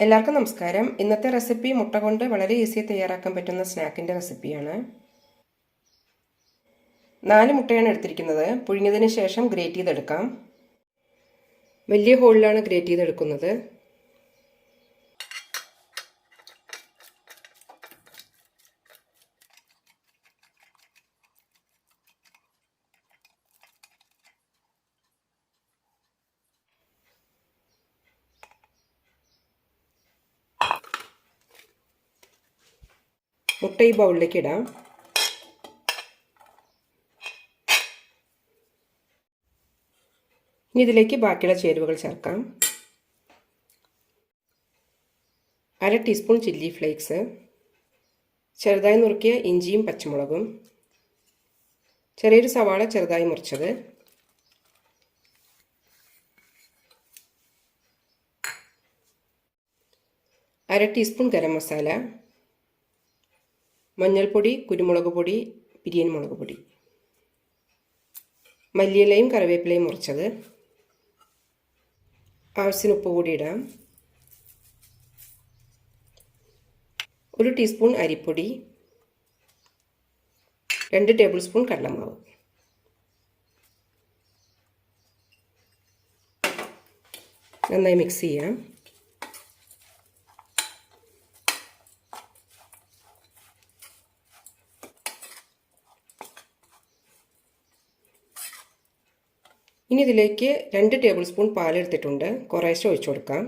എല്ലാവർക്കും നമസ്കാരം. ഇന്നത്തെ റെസിപ്പി മുട്ട കൊണ്ട് വളരെ ഈസി തയ്യാറാക്കാൻ പറ്റുന്ന സ്നാക്കിന്റെ റെസിപ്പിയാണ്. നാല് മുട്ടയാണ് എടുത്തിരിക്കുന്നത്. പുഴുങ്ങിയതിന് ശേഷം ഗ്രേറ്റ് ചെയ്തെടുക്കാം. വലിയ ഹോളിലാണ് ഗ്രേറ്റ് ചെയ്തെടുക്കുന്നത്. മുട്ട ഈ ബൗളിലേക്ക് ഇടാം. ഇനി ഇതിലേക്ക് ബാക്കിയുള്ള ചേരുവകൾ ചേർക്കാം. അര ടീസ്പൂൺ ചില്ലി ഫ്ലേക്സ് ചെറുതായി നുറുക്കിയ ഇഞ്ചിയും പച്ചമുളകും ചെറിയൊരു സവാള ചെറുതായി മുറിച്ചത് അര ടീസ്പൂൺ ഗരം മസാല മഞ്ഞൾപ്പൊടി കുരുമുളക് പൊടി ബിരിയാണി മുളക് പൊടി. മല്ലിയിലയും കറിവേപ്പിലയും മുറിച്ചത്. ആവശ്യത്തിന് ഉപ്പ് കൂടി ഇടാം. ഒരു ടീസ്പൂൺ അരിപ്പൊടി. രണ്ട് ടേബിൾ സ്പൂൺ കടലമാവ്. നന്നായി മിക്സ് ചെയ്യാം. ഇനി ഇതിലേക്ക് രണ്ട് ടേബിൾ സ്പൂൺ പാലെടുത്തിട്ടുണ്ട്. കുറേശ്ശെ ഒഴിച്ചു കൊടുക്കാം.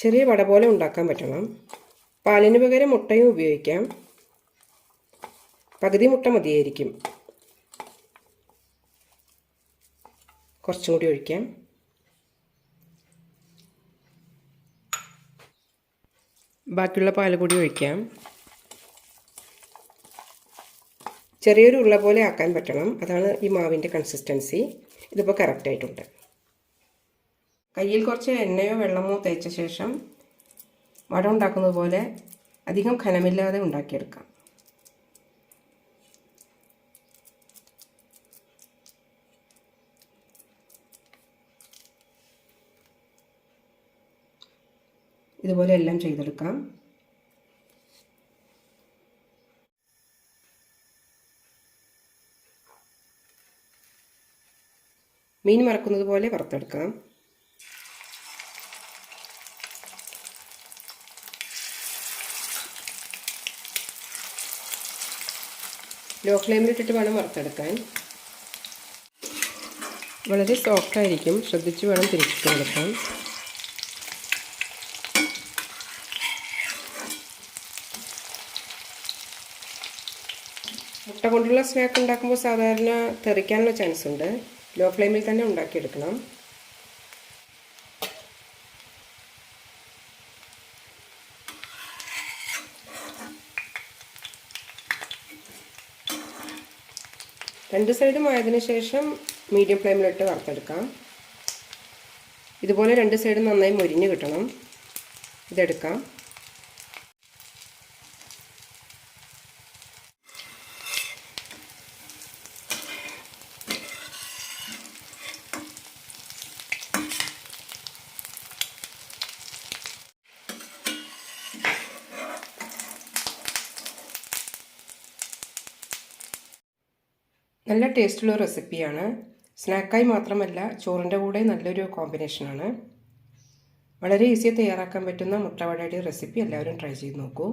ചെറിയ വട പോലെ ഉണ്ടാക്കാൻ പറ്റണം. പാലിന് പകരം മുട്ടയും ഉപയോഗിക്കാം. പകുതി മുട്ട മതിയായിരിക്കും. കുറച്ചും കൂടി ഒഴിക്കാം. ബാക്കിയുള്ള പാൽ കൂടി ഒഴിക്കാം. ചെറിയൊരു ഉള്ള പോലെ ആക്കാൻ പറ്റണം. അതാണ് ഈ മാവിന്റെ കൺസിസ്റ്റൻസി ഇതിപ്പോൾ കറക്റ്റായിട്ടുണ്ട് കയ്യിൽ കുറച്ച് എണ്ണയോ വെള്ളമോ തേച്ച ശേഷം വട ഉണ്ടാക്കുന്നത് പോലെ അധികം ഖനമില്ലാതെ ഉണ്ടാക്കിയെടുക്കാം. ഇതുപോലെ എല്ലാം ചെയ്തെടുക്കാം. മീൻ മറക്കുന്നത് പോലെ വറുത്തെടുക്കാം. ലോ ഫ്ലെയിമിലിട്ടിട്ട് വേണം വറുത്തെടുക്കാൻ. വളരെ സോഫ്റ്റ് ആയിരിക്കും. ശ്രദ്ധിച്ച് വേണം തിരിച്ചിട്ട് കൊടുക്കാൻ. മുട്ട കൊണ്ടുള്ള സ്നാക്ക് ഉണ്ടാക്കുമ്പോൾ സാധാരണ തെറിക്കാനുള്ള ചാൻസ് ഉണ്ട്. ലോ ഫ്ലെയിമിൽ തന്നെ ഉണ്ടാക്കിയെടുക്കണം. രണ്ട് സൈഡും ആയതിനു ശേഷം മീഡിയം ഫ്ലെയിമിലിട്ട് വറുത്തെടുക്കാം. ഇതുപോലെ രണ്ട് സൈഡും നന്നായി മൊരിഞ്ഞ് കിട്ടണം. ഇതെടുക്കാം. നല്ല ടേസ്റ്റുള്ള റെസിപ്പിയാണ്. സ്നാക്കായി മാത്രമല്ല ചോറിന്റെ കൂടെ നല്ലൊരു കോമ്പിനേഷനാണ് വളരെ ഈസിയായി തയ്യാറാക്കാൻ പറ്റുന്ന മുട്ടവടയുടെ റെസിപ്പി എല്ലാവരും ട്രൈ ചെയ്ത് നോക്കൂ.